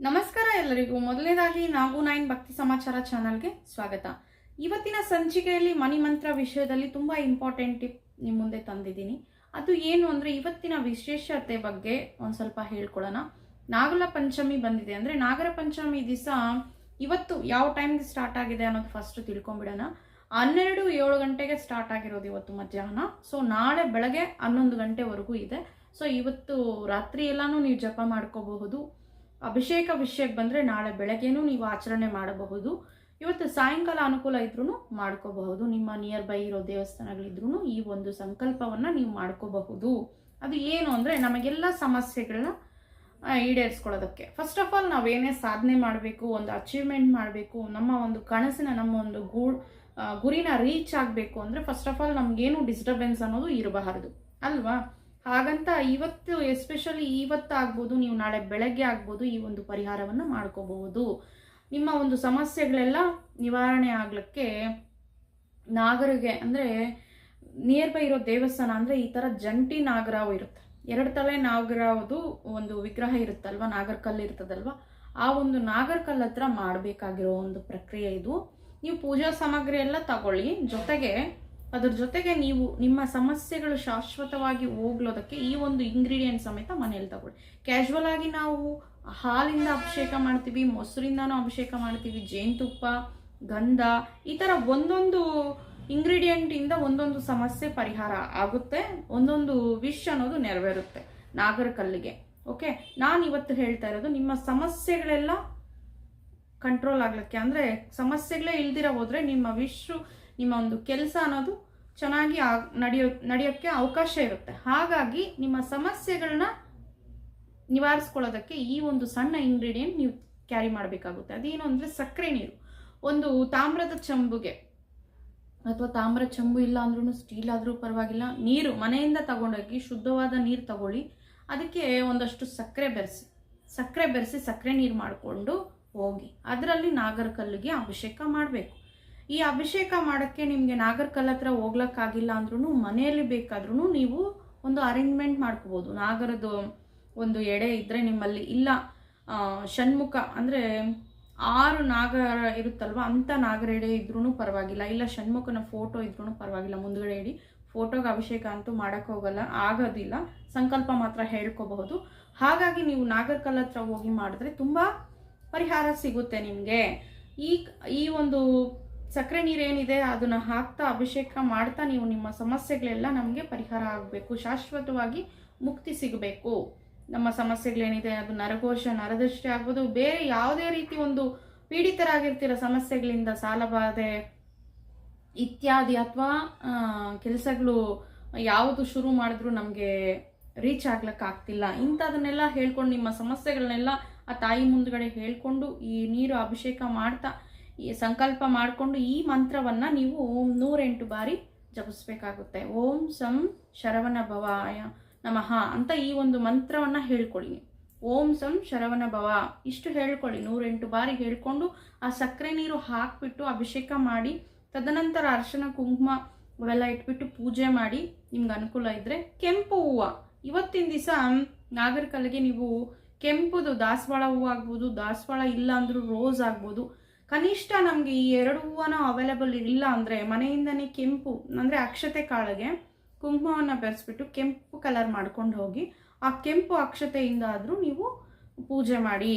ನಮಸ್ಕಾರ ಎಲ್ಲರಿಗೂ. ಮೊದಲನೇದಾಗಿ ನಾಗು ನೈನ್ ಭಕ್ತಿ ಸಮಾಚಾರ ಚಾನಲ್ಗೆ ಸ್ವಾಗತ. ಇವತ್ತಿನ ಸಂಚಿಕೆಯಲ್ಲಿ ಮನಿ ಮಂತ್ರ ವಿಷಯದಲ್ಲಿ ತುಂಬಾ ಇಂಪಾರ್ಟೆಂಟ್ ಟಿಪ್ ನಿಮ್ಮ ಮುಂದೆ ತಂದಿದ್ದೀನಿ. ಅದು ಏನು ಅಂದ್ರೆ ಇವತ್ತಿನ ವಿಶೇಷತೆ ಬಗ್ಗೆ ಒಂದು ಸ್ವಲ್ಪ ಹೇಳ್ಕೊಳ್ಳೋಣ. ನಾಗಲ ಪಂಚಮಿ ಬಂದಿದೆ ಅಂದ್ರೆ ನಾಗರ ಪಂಚಮಿ ದಿವಸ ಇವತ್ತು ಯಾವ ಟೈಮ್ಗೆ ಸ್ಟಾರ್ಟ್ ಆಗಿದೆ ಅನ್ನೋದು ಫಸ್ಟ್ ತಿಳ್ಕೊಂಬಿಡೋಣ ಹನ್ನೆರಡು ಏಳು ಗಂಟೆಗೆ ಸ್ಟಾರ್ಟ್ ಆಗಿರೋದು ಇವತ್ತು ಮಧ್ಯಾಹ್ನ. ಸೊ ನಾಳೆ ಬೆಳಗ್ಗೆ ಹನ್ನೊಂದು ಗಂಟೆವರೆಗೂ ಇದೆ. ಸೊ ಇವತ್ತು ರಾತ್ರಿ ಎಲ್ಲಾನು ನೀವು ಜಪ ಮಾಡ್ಕೋಬಹುದು. ಅಭಿಷೇಕ ವಿಷಯಕ್ಕೆ ಬಂದರೆ ನಾಳೆ ಬೆಳಗ್ಗೆನೂ ನೀವು ಆಚರಣೆ ಮಾಡಬಹುದು. ಇವತ್ತು ಸಾಯಂಕಾಲ ಅನುಕೂಲ ಇದ್ರೂ ಮಾಡ್ಕೋಬಹುದು. ನಿಮ್ಮ ನಿಯರ್ ಬೈ ಇರೋ ದೇವಸ್ಥಾನಗಳಿದ್ರೂ ಈ ಒಂದು ಸಂಕಲ್ಪವನ್ನು ನೀವು ಮಾಡ್ಕೋಬಹುದು. ಅದು ಏನು ಅಂದರೆ ನಮಗೆಲ್ಲ ಸಮಸ್ಯೆಗಳನ್ನ ಈಡೇರಿಸ್ಕೊಳ್ಳೋದಕ್ಕೆ. ಫಸ್ಟ್ ಆಫ್ ಆಲ್ ನಾವೇನೇ ಸಾಧನೆ ಮಾಡಬೇಕು, ಒಂದು ಅಚೀವ್ಮೆಂಟ್ ಮಾಡಬೇಕು, ನಮ್ಮ ಒಂದು ಕನಸಿನ, ನಮ್ಮ ಒಂದು ಗೂ ಗುರಿನ ರೀಚ್ ಆಗಬೇಕು ಅಂದರೆ ಫಸ್ಟ್ ಆಫ್ ಆಲ್ ನಮಗೇನು ಡಿಸ್ಟರ್ಬೆನ್ಸ್ ಅನ್ನೋದು ಇರಬಾರದು. ಅಲ್ವಾ? ಹಾಗಂತ ಇವತ್ತು ಎಸ್ಪೆಷಲಿ ಇವತ್ತು ಆಗ್ಬೋದು ನೀವು ನಾಳೆ ಬೆಳಗ್ಗೆ ಆಗ್ಬೋದು ಈ ಒಂದು ಪರಿಹಾರವನ್ನು ಮಾಡ್ಕೋಬಹುದು. ನಿಮ್ಮ ಒಂದು ಸಮಸ್ಯೆಗಳೆಲ್ಲ ನಿವಾರಣೆ ಆಗ್ಲಿಕ್ಕೆ ನಾಗರಿಗೆ, ಅಂದರೆ ನಿಯರ್ ಬೈ ಇರೋ ದೇವಸ್ಥಾನ, ಅಂದರೆ ಈ ಥರ ಜಂಟಿ ನಾಗರಾವ್ ಇರುತ್ತೆ. ಎರಡು ತಲೆ ನಾಗರಾವ್ದು ಒಂದು ವಿಗ್ರಹ ಇರುತ್ತಲ್ವ, ನಾಗರಕಲ್ಲು ಇರ್ತದಲ್ವ, ಆ ಒಂದು ನಾಗರಕಲ್ಲು ಹತ್ರ ಮಾಡಬೇಕಾಗಿರೋ ಒಂದು ಪ್ರಕ್ರಿಯೆ ಇದು. ನೀವು ಪೂಜಾ ಸಾಮಗ್ರಿ ಎಲ್ಲ ತಗೊಳ್ಳಿ. ಜೊತೆಗೆ ಅದ್ರ ಜೊತೆಗೆ ನೀವು ನಿಮ್ಮ ಸಮಸ್ಯೆಗಳು ಶಾಶ್ವತವಾಗಿ ಹೋಗ್ಲೋದಕ್ಕೆ ಈ ಒಂದು ಇಂಗ್ರೀಡಿಯೆಂಟ್ ಸಮೇತ ಮನೇಲಿ ತಗೊಳ್ಳಿ. ಕ್ಯಾಶುವಲ್ ಆಗಿ ನಾವು ಹಾಲಿಂದ ಅಭಿಷೇಕ ಮಾಡ್ತೀವಿ, ಮೊಸರಿಂದನೂ ಅಭಿಷೇಕ ಮಾಡ್ತೀವಿ, ಜೇನುತುಪ್ಪ, ಗಂಧ, ಈ ಥರ ಒಂದೊಂದು ಇಂಗ್ರೀಡಿಯೆಂಟ್ ಇಂದ ಒಂದೊಂದು ಸಮಸ್ಯೆ ಪರಿಹಾರ ಆಗುತ್ತೆ, ಒಂದೊಂದು ವಿಶ್ ಅನ್ನೋದು ನೆರವೇರುತ್ತೆ ನಾಗರ ಕಲ್ಲಿಗೆ ಓಕೆ ನಾನು ಇವತ್ತು ಹೇಳ್ತಾ ಇರೋದು ನಿಮ್ಮ ಸಮಸ್ಯೆಗಳೆಲ್ಲ ಕಂಟ್ರೋಲ್ ಆಗ್ಲಿಕ್ಕೆ, ಅಂದ್ರೆ ಸಮಸ್ಯೆಗಳೇ ಇಲ್ದಿರ ಹೋದರೆ ನಿಮ್ಮ ವಿಶ್ವ ನಿಮ್ಮ ಒಂದು ಕೆಲಸ ಅನ್ನೋದು ಚೆನ್ನಾಗಿ ನಡೆಯೋ ನಡೆಯೋಕ್ಕೆ ಅವಕಾಶ ಇರುತ್ತೆ. ಹಾಗಾಗಿ ನಿಮ್ಮ ಸಮಸ್ಯೆಗಳನ್ನ ನಿವಾರಿಸ್ಕೊಳ್ಳೋದಕ್ಕೆ ಈ ಒಂದು ಸಣ್ಣ ಇಂಗ್ರೀಡಿಯೆಂಟ್ ನೀವು ಕ್ಯಾರಿ ಮಾಡಬೇಕಾಗುತ್ತೆ. ಅದೇನು ಅಂದರೆ ಸಕ್ಕರೆ ನೀರು. ಒಂದು ತಾಮ್ರದ ಚಂಬುಗೆ. ಅಥವಾ ತಾಮ್ರ ಚಂಬು ಇಲ್ಲ ಅಂದ್ರೂ ಸ್ಟೀಲ್ ಆದರೂ ಪರವಾಗಿಲ್ಲ. ನೀರು, ಮನೆಯಿಂದ ತಗೊಂಡೋಗಿ ಶುದ್ಧವಾದ ನೀರು ತಗೊಳ್ಳಿ. ಅದಕ್ಕೆ ಒಂದಷ್ಟು ಸಕ್ಕರೆ ಬೆರೆಸಿ. ಸಕ್ಕರೆ ಬೆರೆಸಿ ಸಕ್ಕರೆ ನೀರು ಮಾಡಿಕೊಂಡು ಹೋಗಿ. ಅದರಲ್ಲಿ ನಾಗರಕಲ್ಲಿಗೆ ಅಭಿಷೇಕ ಮಾಡಬೇಕು. ಈ ಅಭಿಷೇಕ ಮಾಡೋಕ್ಕೆ ನಿಮಗೆ ನಾಗರಕಲ್ಲ ಹತ್ರ ಹೋಗ್ಲಕ್ಕಾಗಿಲ್ಲ ಅಂದ್ರೂ ಮನೆಯಲ್ಲಿ ಬೇಕಾದ್ರೂ ನೀವು ಒಂದು ಅರೇಂಜ್ಮೆಂಟ್ ಮಾಡ್ಕೋಬೋದು. ನಾಗರದ್ದು ಒಂದು ಎಡೆ ಇದ್ದರೆ ನಿಮ್ಮಲ್ಲಿ ಇಲ್ಲ ಷಣ್ಮುಖ, ಅಂದರೆ ಆರು ನಾಗರ ಇರುತ್ತಲ್ವ ಅಂಥ ನಾಗರ ಎಡೆ ಇದ್ರೂ ಪರವಾಗಿಲ್ಲ. ಇಲ್ಲ, ಷಣ್ಮುಖನ ಫೋಟೋ ಇದ್ರೂ ಪರವಾಗಿಲ್ಲ. ಮುಂದುಗಡೆ ಇಡಿ. ಫೋಟೋಗೆ ಅಭಿಷೇಕ ಅಂತೂ ಮಾಡೋಕ್ಕೆ ಹೋಗಲ್ಲ, ಆಗೋದಿಲ್ಲ. ಸಂಕಲ್ಪ ಮಾತ್ರ ಹೇಳ್ಕೋಬಹುದು. ಹಾಗಾಗಿ ನೀವು ನಾಗರಕಲ್ಲ ಹತ್ರ ಹೋಗಿ ಮಾಡಿದ್ರೆ ತುಂಬ ಪರಿಹಾರ ಸಿಗುತ್ತೆ ನಿಮಗೆ. ಈ ಈ ಒಂದು ಸಕ್ಕರೆ ನೀರೇನಿದೆ ಅದನ್ನು ಹಾಕ್ತಾ ಅಭಿಷೇಕ ಮಾಡ್ತಾ ನೀವು ನಿಮ್ಮ ಸಮಸ್ಯೆಗಳೆಲ್ಲ ನಮಗೆ ಪರಿಹಾರ ಆಗಬೇಕು, ಶಾಶ್ವತವಾಗಿ ಮುಕ್ತಿ ಸಿಗಬೇಕು. ನಮ್ಮ ಸಮಸ್ಯೆಗಳೇನಿದೆ, ಅದು ನರಕೋಶ ನರದೃಷ್ಟಿ ಆಗ್ಬೋದು, ಬೇರೆ ಯಾವುದೇ ರೀತಿ ಒಂದು ಪೀಡಿತರಾಗಿರ್ತಿರೋ ಸಮಸ್ಯೆಗಳಿಂದ ಸಾಲಬಾಧೆ ಇತ್ಯಾದಿ ಅಥವಾ ಕೆಲಸಗಳು ಯಾವುದು ಶುರು ಮಾಡಿದ್ರು ನಮಗೆ ರೀಚ್ ಆಗ್ಲಿಕ್ಕಾಗ್ತಿಲ್ಲ ಇಂಥದನ್ನೆಲ್ಲ ಹೇಳ್ಕೊಂಡು ನಿಮ್ಮ ಸಮಸ್ಯೆಗಳನ್ನೆಲ್ಲ ಆ ತಾಯಿ ಮುಂದ್ಗಡೆ ಹೇಳ್ಕೊಂಡು ಈ ನೀರು ಅಭಿಷೇಕ ಮಾಡ್ತಾ ಸಂಕಲ್ಪ ಮಾಡಿಕೊಂಡು ಈ ಮಂತ್ರವನ್ನು ನೀವು ನೂರೆಂಟು ಬಾರಿ ಜಪಿಸ್ಬೇಕಾಗುತ್ತೆ. ಓಂ ಸಂ ಶರವಣ ಭವಾಯ ನಮಃ ಅಂತ ಈ ಒಂದು ಮಂತ್ರವನ್ನು ಹೇಳ್ಕೊಳ್ಳಿ. ಓಂ ಸಂ ಶರವಣ ಭವ ಇಷ್ಟು ಹೇಳ್ಕೊಳ್ಳಿ. ನೂರೆಂಟು ಬಾರಿ ಹೇಳ್ಕೊಂಡು ಆ ಸಕ್ಕರೆ ನೀರು ಹಾಕ್ಬಿಟ್ಟು ಅಭಿಷೇಕ ಮಾಡಿ, ತದನಂತರ ಅರ್ಶನ, ಕುಂಕುಮ ಅವೆಲ್ಲ ಇಟ್ಬಿಟ್ಟು ಪೂಜೆ ಮಾಡಿ ನಿಮ್ಗೆ ಅನುಕೂಲ ಇದ್ದರೆ ಕೆಂಪು ಹೂವು. ಇವತ್ತಿನ ದಿವಸ ನಾಗರಕಲ್ಲಿಗೆ ನೀವು ಕೆಂಪುದು ದಾಸವಾಳ ಹೂವು ಆಗ್ಬೋದು, ದಾಸವಾಳ ಇಲ್ಲ ರೋಸ್ ಆಗ್ಬೋದು. ಕನಿಷ್ಠ ನಮಗೆ ಈ ಎರಡು ಹೂವನ ಅವೈಲೇಬಲ್ ಇಲ್ಲ ಅಂದರೆ ಮನೆಯಿಂದನೇ ಕೆಂಪು, ಅಂದರೆ ಅಕ್ಷತೆ ಕಾಳಿಗೆ ಕುಂಕುಮವನ್ನು ಬೆರೆಸ್ಬಿಟ್ಟು ಕೆಂಪು ಕಲರ್ ಮಾಡ್ಕೊಂಡು ಹೋಗಿ, ಆ ಕೆಂಪು ಅಕ್ಷತೆಯಿಂದ ಆದರೂ ನೀವು ಪೂಜೆ ಮಾಡಿ,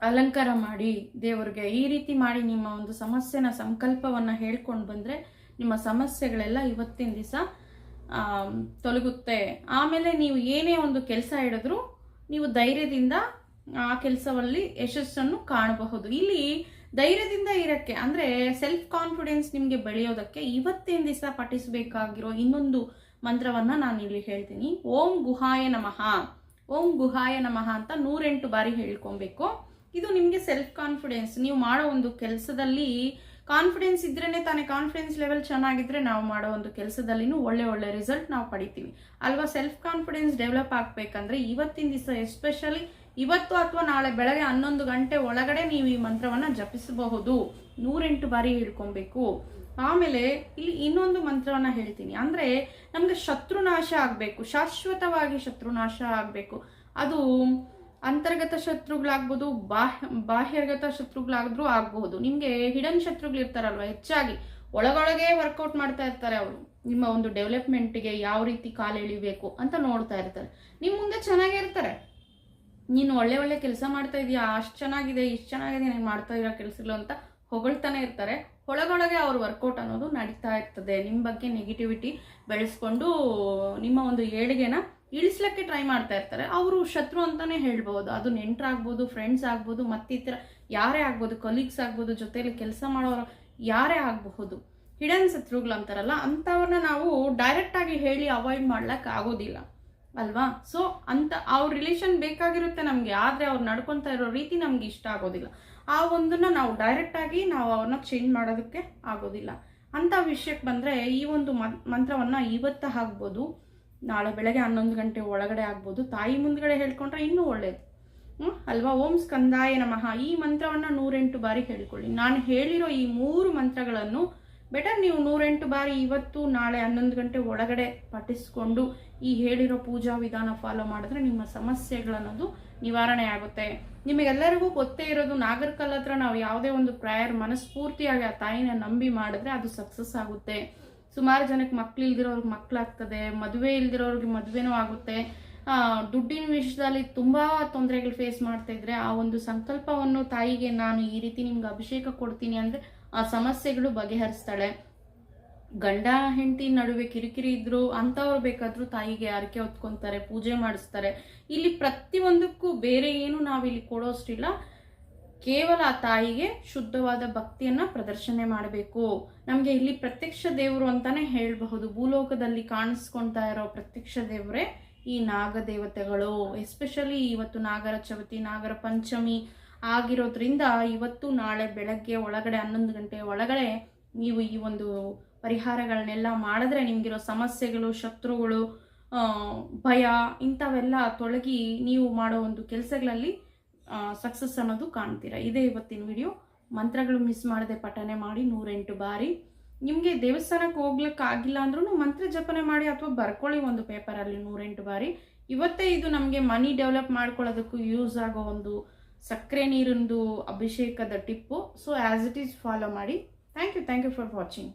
ಅಲಂಕಾರ ಮಾಡಿ ದೇವರಿಗೆ. ಈ ರೀತಿ ಮಾಡಿ ನಿಮ್ಮ ಒಂದು ಸಮಸ್ಯೆನ, ಸಂಕಲ್ಪವನ್ನು ಹೇಳ್ಕೊಂಡು ಬಂದರೆ ನಿಮ್ಮ ಸಮಸ್ಯೆಗಳೆಲ್ಲ ಇವತ್ತಿನ ದಿವಸ ತೊಲಗುತ್ತೆ. ಆಮೇಲೆ ನೀವು ಏನೇ ಒಂದು ಕೆಲಸ ಹಿಡಿದ್ರೂ ನೀವು ಧೈರ್ಯದಿಂದ ಆ ಕೆಲಸದಲ್ಲಿ ಯಶಸ್ಸನ್ನು ಕಾಣಬಹುದು. ಇಲ್ಲಿ ಧೈರ್ಯದಿಂದ ಇರಕ್ಕೆ, ಅಂದರೆ ಸೆಲ್ಫ್ ಕಾನ್ಫಿಡೆನ್ಸ್ ನಿಮಗೆ ಬೆಳೆಯೋದಕ್ಕೆ ಇವತ್ತಿನ ದಿವಸ ಪಠಿಸಬೇಕಾಗಿರೋ ಇನ್ನೊಂದು ಮಂತ್ರವನ್ನು ನಾನು ಇಲ್ಲಿ ಹೇಳ್ತೀನಿ. ಓಂ ಗುಹಾಯ ನಮಃ. ಓಂ ಗುಹಾಯ ನಮಃ ಅಂತ ನೂರೆಂಟು ಬಾರಿ ಹೇಳ್ಕೊಬೇಕು. ಇದು ನಿಮಗೆ ಸೆಲ್ಫ್ ಕಾನ್ಫಿಡೆನ್ಸ್ ನೀವು ಮಾಡೋ ಒಂದು ಕೆಲಸದಲ್ಲಿ ಕಾನ್ಫಿಡೆನ್ಸ್ ಇದ್ರೇನೆ ತಾನೇ ಕಾನ್ಫಿಡೆನ್ಸ್ ಲೆವೆಲ್ ಚೆನ್ನಾಗಿದ್ರೆ ನಾವು ಮಾಡೋ ಒಂದು ಕೆಲಸದಲ್ಲಿನೂ ಒಳ್ಳೆ ಒಳ್ಳೆ ರಿಸಲ್ಟ್ ನಾವು ಪಡಿತೀವಿ. ಅಲ್ವಾ? ಸೆಲ್ಫ್ ಕಾನ್ಫಿಡೆನ್ಸ್ ಡೆವಲಪ್ ಆಗ್ಬೇಕಂದ್ರೆ ಇವತ್ತಿನ ದಿವಸ ಎಸ್ಪೆಷಲಿ ಇವತ್ತು ಅಥವಾ ನಾಳೆ ಬೆಳಗ್ಗೆ ಹನ್ನೊಂದು ಗಂಟೆ ಒಳಗಡೆ ನೀವು ಈ ಮಂತ್ರವನ್ನು ಜಪಿಸಬಹುದು. ನೂರೆಂಟು ಬಾರಿ ಹೇಳ್ಕೊಬೇಕು ಆಮೇಲೆ ಇಲ್ಲಿ ಇನ್ನೊಂದು ಮಂತ್ರವನ್ನ ಹೇಳ್ತೀನಿ. ಅಂದ್ರೆ ನಮ್ಗೆ ಶತ್ರುನಾಶ ಆಗಬೇಕು. ಶಾಶ್ವತವಾಗಿ ಶತ್ರುನಾಶ ಆಗಬೇಕು. ಅದು ಅಂತರ್ಗತ ಶತ್ರುಗಳಾಗ್ಬೋದು, ಬಾಹ್ಯ, ಬಾಹ್ಯರ್ಗತ ಶತ್ರುಗಳಾದ್ರೂ ಆಗಬಹುದು ನಿಮಗೆ ಹಿಡನ್ ಶತ್ರುಗಳು ಇರ್ತಾರಲ್ವ? ಹೆಚ್ಚಾಗಿ ಒಳಗೊಳಗೆ ವರ್ಕೌಟ್ ಮಾಡ್ತಾ ಇರ್ತಾರೆ ಅವರು. ನಿಮ್ಮ ಒಂದು ಡೆವಲಪ್ಮೆಂಟ್ಗೆ ಯಾವ ರೀತಿ ಕಾಲು ಎಳಿಬೇಕು ಅಂತ ನೋಡ್ತಾ ಇರ್ತಾರೆ. ನಿಮ್ಮ ಮುಂದೆ ಚೆನ್ನಾಗೇ ಇರ್ತಾರೆ. ನೀನು ಒಳ್ಳೆ ಒಳ್ಳೆ ಕೆಲಸ ಮಾಡ್ತಾ ಇದೀಯಾ? ಅಷ್ಟು ಚೆನ್ನಾಗಿದೆ, ಇಷ್ಟು ಚೆನ್ನಾಗಿದೆ, ನೀನು ಮಾಡ್ತಾ ಇರೋ ಕೆಲಸಗಳು ಅಂತ ಹೊಗಳ್ತಾನೆ ಇರ್ತಾರೆ. ಒಳಗೊಳಗೆ ಅವ್ರ ವರ್ಕೌಟ್ ಅನ್ನೋದು ನಡೀತಾ ಇರ್ತದೆ. ನಿಮ್ಮ ಬಗ್ಗೆ ನೆಗೆಟಿವಿಟಿ ಬೆಳೆಸ್ಕೊಂಡು ನಿಮ್ಮ ಒಂದು ಏಳಿಗೆನ ಇಳಿಸ್ಲಿಕ್ಕೆ ಟ್ರೈ ಮಾಡ್ತಾ ಇರ್ತಾರೆ. ಅವರು ಶತ್ರು ಅಂತಾನೆ ಹೇಳ್ಬೋದು. ಅದು ನೆಂಟರಾಗ್ಬೋದು ಫ್ರೆಂಡ್ಸ್ ಆಗ್ಬೋದು, ಮತ್ತಿತರ ಯಾರೇ ಆಗ್ಬೋದು ಕಲೀಗ್ಸ್ ಆಗ್ಬೋದು ಜೊತೆಯಲ್ಲಿ ಕೆಲಸ ಮಾಡೋರು ಯಾರೇ ಆಗಬಹುದು. ಹಿಡನ್ ಶತ್ರುಗಳು ಅಂತಾರಲ್ಲ, ಅಂಥವ್ರನ್ನ ನಾವು ಡೈರೆಕ್ಟಾಗಿ ಹೇಳಿ ಅವಾಯ್ಡ್ ಮಾಡ್ಲಕ್ಕೆ ಆಗೋದಿಲ್ಲ. ಅಲ್ವಾ? ಸೊ ಅಂತ ಅವ್ರ ರಿಲೇಷನ್ ಬೇಕಾಗಿರುತ್ತೆ ನಮಗೆ, ಆದರೆ ಅವ್ರು ನಡ್ಕೊತಾ ಇರೋ ರೀತಿ ನಮ್ಗೆ ಇಷ್ಟ ಆಗೋದಿಲ್ಲ. ಆ ಒಂದನ್ನ ನಾವು ಡೈರೆಕ್ಟ್ ಆಗಿ ನಾವು ಅವ್ರನ್ನ ಚೇಂಜ್ ಮಾಡೋದಕ್ಕೆ ಆಗೋದಿಲ್ಲ. ಅಂತ ವಿಷಯಕ್ಕೆ ಬಂದರೆ, ಈ ಒಂದು ಮಂತ್ರವನ್ನು ಇವತ್ತ ಆಗ್ಬೋದು ನಾಳೆ ಬೆಳಗ್ಗೆ ಹನ್ನೊಂದು ಗಂಟೆ ಒಳಗಡೆ ಆಗ್ಬೋದು ತಾಯಿ ಮುಂದ್ಗಡೆ ಹೇಳ್ಕೊಂಡ್ರೆ ಇನ್ನೂ ಒಳ್ಳೇದು. ಹ್ಮ್? ಅಲ್ವಾ? ಓಂ ಸ್ಕಂದಾಯ ನಮಃ. ಈ ಮಂತ್ರವನ್ನ ನೂರೆಂಟು ಬಾರಿ ಹೇಳ್ಕೊಳ್ಳಿ. ನಾನು ಹೇಳಿರೋ ಈ ಮೂರು ಮಂತ್ರಗಳನ್ನು ಬೆಟರ್ ನೀವು ನೂರೆಂಟು ಬಾರಿ ಇವತ್ತು, ನಾಳೆ ಹನ್ನೊಂದು ಗಂಟೆ ಒಳಗಡೆ ಪಠಿಸ್ಕೊಂಡು ಈ ಹೇಳಿರೋ ಪೂಜಾ ವಿಧಾನ ಫಾಲೋ ಮಾಡಿದ್ರೆ ನಿಮ್ಮ ಸಮಸ್ಯೆಗಳನ್ನೋದು ನಿವಾರಣೆ ಆಗುತ್ತೆ. ನಿಮಗೆಲ್ಲರಿಗೂ ಗೊತ್ತೇ ಇರೋದು ನಾಗರಿಕಲ್ ಹತ್ರ ನಾವು ಯಾವುದೇ ಒಂದು ಪ್ರೇಯರ್ ಮನಸ್ಫೂರ್ತಿಯಾಗಿ ಆ ತಾಯಿನ ನಂಬಿ ಮಾಡಿದ್ರೆ ಅದು ಸಕ್ಸಸ್ ಆಗುತ್ತೆ. ಸುಮಾರು ಜನಕ್ಕೆ ಮಕ್ಳು ಇಲ್ದಿರೋರ್ಗೆ ಮಕ್ಕಳಾಗ್ತದೆ ಮದುವೆ ಇಲ್ದಿರೋರ್ಗೆ ಮದುವೆನೂ ಆಗುತ್ತೆ. ದುಡ್ಡಿನ ವಿಷಯದಲ್ಲಿ ತುಂಬ ತೊಂದರೆಗಳು ಫೇಸ್ ಮಾಡ್ತಾ ಇದ್ರೆ ಆ ಒಂದು ಸಂಕಲ್ಪವನ್ನು ತಾಯಿಗೆ ನಾನು ಈ ರೀತಿ ನಿಮ್ಗೆ ಅಭಿಷೇಕ ಕೊಡ್ತೀನಿ ಅಂದರೆ ಆ ಸಮಸ್ಯೆಗಳು ಬಗೆಹರಿಸ್ತಾಳೆ. ಗಂಡ ಹೆಂಡತಿ ನಡುವೆ ಕಿರಿಕಿರಿ ಇದ್ರು ಅಂಥವ್ರು ಬೇಕಾದ್ರೂ ತಾಯಿಗೆ ಅರಕೆ ಹೊತ್ಕೊಂತಾರೆ, ಪೂಜೆ ಮಾಡಿಸ್ತಾರೆ. ಇಲ್ಲಿ ಪ್ರತಿಯೊಂದಕ್ಕೂ ಬೇರೆ ಏನು ನಾವಿಲ್ಲಿ ಕೊಡೋಷ್ಟಿಲ್ಲ. ಕೇವಲ ಆ ತಾಯಿಗೆ ಶುದ್ಧವಾದ ಭಕ್ತಿಯನ್ನ ಪ್ರದರ್ಶನೆ ಮಾಡಬೇಕು. ನಮಗೆ ಇಲ್ಲಿ ಪ್ರತ್ಯಕ್ಷ ದೇವರು ಅಂತಾನೆ ಹೇಳಬಹುದು. ಭೂಲೋಕದಲ್ಲಿ ಕಾಣಿಸ್ಕೊಳ್ತಾ ಇರೋ ಪ್ರತ್ಯಕ್ಷ ದೇವರೇ ಈ ನಾಗ ದೇವತೆಗಳು ಎಸ್ಪೆಷಲಿ ಇವತ್ತು ನಾಗರ ಚವತಿ ನಾಗರ ಪಂಚಮಿ ಆಗಿರೋದ್ರಿಂದ ಇವತ್ತು ನಾಳೆ ಬೆಳಗ್ಗೆ ಒಳಗಡೆ ಹನ್ನೊಂದು ಗಂಟೆ ಒಳಗಡೆ ನೀವು ಈ ಒಂದು ಪರಿಹಾರಗಳನ್ನೆಲ್ಲ ಮಾಡಿದ್ರೆ ನಿಮಗಿರೋ ಸಮಸ್ಯೆಗಳು, ಶತ್ರುಗಳು ಭಯ, ಇಂಥವೆಲ್ಲ ತೊಳಗಿ ನೀವು ಮಾಡೋ ಒಂದು ಕೆಲಸಗಳಲ್ಲಿ ಸಕ್ಸಸ್ ಅನ್ನೋದು ಕಾಣ್ತೀರಾ? ಇದೇ ಇವತ್ತಿನ ವಿಡಿಯೋ ಮಂತ್ರಗಳು ಮಿಸ್ ಮಾಡದೆ ಪಠನೆ ಮಾಡಿ ನೂರೆಂಟು ಬಾರಿ. ನಿಮಗೆ ದೇವಸ್ಥಾನಕ್ಕೆ ಹೋಗ್ಲಿಕ್ಕೆ ಆಗಿಲ್ಲ ಅಂದ್ರೂ ಮಂತ್ರ ಜಪನೆ ಮಾಡಿ ಅಥವಾ ಬರ್ಕೊಳ್ಳಿ ಒಂದು ಪೇಪರಲ್ಲಿ ನೂರೆಂಟು ಬಾರಿ. ಇವತ್ತೇ ಇದು ನಮಗೆ ಮನಿ ಡೆವಲಪ್ ಮಾಡ್ಕೊಳ್ಳೋದಕ್ಕೂ ಯೂಸ್ ಆಗೋ ಒಂದು ಸಕ್ಕರೆ ನೀರಿಂದು ಅಭಿಷೇಕದ tip. So as it is follow ಮಾಡಿ. Thank you thank you for watching